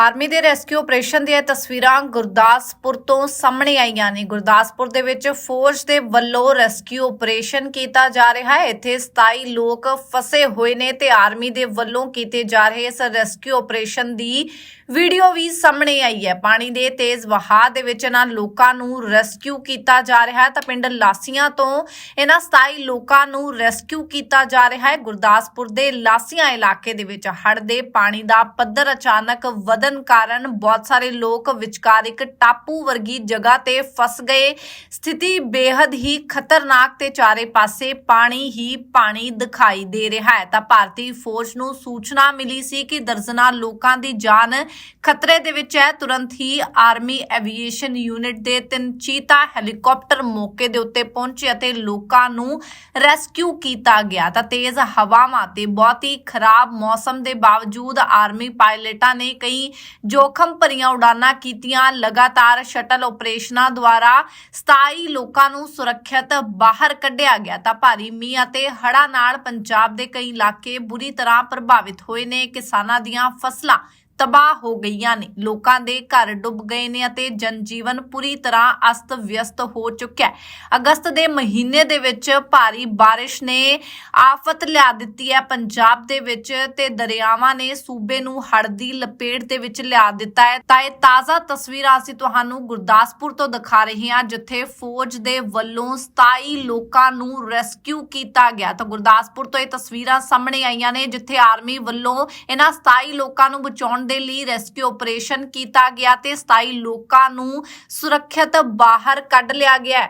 Army ਦੇ rescue operation ਦੀਆਂ ਤਸਵੀਰਾਂ ਗੁਰਦਾਸਪੁਰ ਤੋਂ ਸਾਹਮਣੇ ਆਈਆਂ ਨੇ। ਗੁਰਦਾਸਪੁਰ ਦੇ ਵਿੱਚ ਫੌਜ ਦੇ ਵੱਲੋਂ ਰੈਸਕਿਊ ਆਪਰੇਸ਼ਨ ਕੀਤਾ ਜਾ ਰਿਹਾ ਹੈ। ਇੱਥੇ 27 ਲੋਕ ਫਸੇ ਹੋਏ ਨੇ ਤੇ ਆਰਮੀ ਦੇ ਵੱਲੋਂ ਕੀਤੇ ਜਾ ਰਹੇ ਇਸ ਰੈਸਕਿਊ ਆਪਰੇਸ਼ਨ ਦੀ ਵੀਡੀਓ ਵੀ ਸਾਹਮਣੇ ਆਈ ਹੈ। ਪਾਣੀ ਦੇ ਤੇਜ਼ ਵਹਾਅ ਦੇ ਵਿੱਚ ਇਹਨਾਂ ਲੋਕਾਂ ਨੂੰ ਰੈਸਕਿਊ ਕੀਤਾ ਜਾ ਰਿਹਾ ਹੈ। ਤਾਂ ਪਿੰਡ ਲਾਸੀਆਂ ਤੋਂ ਇਹਨਾਂ 27 ਲੋਕਾਂ ਨੂੰ ਰੈਸਕਿਊ ਕੀਤਾ ਜਾ ਰਿਹਾ ਹੈ। ਗੁਰਦਾਸਪੁਰ ਦੇ ਲਾਸੀਆਂ ਇਲਾਕੇ ਦੇ ਵਿੱਚ ਹੜ ਦੇ ਪਾਣੀ ਦਾ ਪੱਧਰ ਅਚਾਨਕ ਵਧਣ ਵਧਨ ਕਾਰਨ ਬਹੁਤ ਸਾਰੇ ਲੋਕ ਵਿਚਕਾਰ ਇੱਕ ਟਾਪੂ ਵਰਗੀ ਜਗ੍ਹਾ ਤੇ ਫਸ ਗਏ। ਸਥਿਤੀ ਬੇहद ਹੀ ਖਤਰਨਾਕ ਤੇ ਚਾਰੇ ਪਾਸੇ ਪਾਣੀ ਹੀ ਪਾਣੀ ਦਿਖਾਈ ਦੇ ਰਿਹਾ ਹੈ। ਤਾਂ ਭਾਰਤੀ ਫੌਜ ਨੂੰ ਸੂਚਨਾ ਮਿਲੀ ਸੀ ਕਿ ਦਰਜਨਾਂ ਲੋਕਾਂ ਦੀ ਜਾਨ ਖਤਰੇ ਦੇ ਵਿੱਚ ਹੈ। ਤੁਰੰਤ ਹੀ ਆਰਮੀ ਐਵੀਏਸ਼ਨ ਯੂਨਿਟ ਦੇ ਤਿੰਨ ਚੀਤਾ ਹੈਲੀਕਾਪਟਰ ਮੌਕੇ ਦੇ ਉੱਤੇ ਪਹੁੰਚੇ ਅਤੇ ਲੋਕਾਂ ਨੂੰ ਰੈਸਕਿਊ ਕੀਤਾ ਗਿਆ। ਤਾਂ ਤੇਜ਼ ਹਵਾਵਾਂ ਤੇ ਬਹੁਤ ਹੀ ਖਰਾਬ ਮੌਸਮ ਦੇ ਬਾਵਜੂਦ ਆਰਮੀ ਪਾਇਲਟਾਂ ਨੇ ਕਈ ਜੋਖਮ ਭਰੀਆਂ ਉਡਾਨਾਂ ਕੀਤੀਆਂ। ਲਗਾਤਾਰ ਸ਼ਟਲ ਆਪਰੇਸ਼ਨਾਂ ਦੁਆਰਾ 27 ਲੋਕਾਂ ਨੂੰ ਸੁਰੱਖਿਅਤ ਬਾਹਰ ਕੱਢਿਆ ਗਿਆ। ਤਾਂ ਭਾਰੀ ਮੀਂਹ ਅਤੇ ਹੜ੍ਹਾਂ ਨਾਲ ਪੰਜਾਬ ਦੇ ਕਈ ਇਲਾਕੇ ਬੁਰੀ ਤਰ੍ਹਾਂ ਪ੍ਰਭਾਵਿਤ ਹੋਏ ਨੇ। ਕਿਸਾਨਾਂ ਦੀਆਂ ਫਸਲਾਂ ਤਬਾਹ ਹੋ ਗਈਆਂ ਨੇ। ਲੋਕਾਂ ਦੇ ਘਰ ਡੁੱਬ ਗਏ ਨੇ ਅਤੇ ਜਨਜੀਵਨ ਪੂਰੀ ਤਰ੍ਹਾਂ ਅਸਤ ਵਿਅਸਤ ਹੋ ਚੁੱਕਿਆ ਹੈ। ਅਗਸਤ ਦੇ ਮਹੀਨੇ ਦੇ ਵਿੱਚ ਭਾਰੀ ਬਾਰਿਸ਼ ਨੇ ਆਫਤ ਲਿਆ ਦਿੱਤੀ ਹੈ ਪੰਜਾਬ ਦੇ ਵਿੱਚ ਤੇ ਦਰਿਆਵਾਂ ਨੇ ਸੂਬੇ ਨੂੰ ਹੜ੍ਹ ਦੀ ਲਪੇਟ ਦੇ ਵਿੱਚ ਲਿਆ ਦਿੱਤਾ ਹੈ। ਤਾਂ ਇਹ ਤਾਜ਼ਾ ਤਸਵੀਰਾਂ ਅਸੀਂ ਤੁਹਾਨੂੰ ਗੁਰਦਾਸਪੁਰ ਤੋਂ ਦਿਖਾ ਰਹੇ ਹਾਂ, ਜਿੱਥੇ ਫੌਜ ਦੇ ਵੱਲੋਂ 27 ਲੋਕਾਂ ਨੂੰ ਰੈਸਕਿਊ ਕੀਤਾ ਗਿਆ। ਤਾਂ ਗੁਰਦਾਸਪੁਰ ਤੋਂ ਇਹ ਤਸਵੀਰਾਂ ਸਾਹਮਣੇ ਆਈਆਂ ਨੇ, ਜਿੱਥੇ ਆਰਮੀ ਵੱਲੋਂ ਇਹਨਾਂ 27 ਲੋਕਾਂ ਨੂੰ ਬਚਾਉਣ ਦੇ ਲਈ ਰੈਸਕਿਊ ਆਪਰੇਸ਼ਨ ਕੀਤਾ ਗਿਆ ਤੇ 27 ਲੋਕਾਂ ਨੂੰ ਸੁਰੱਖਿਅਤ ਬਾਹਰ ਕੱਢ ਲਿਆ ਗਿਆ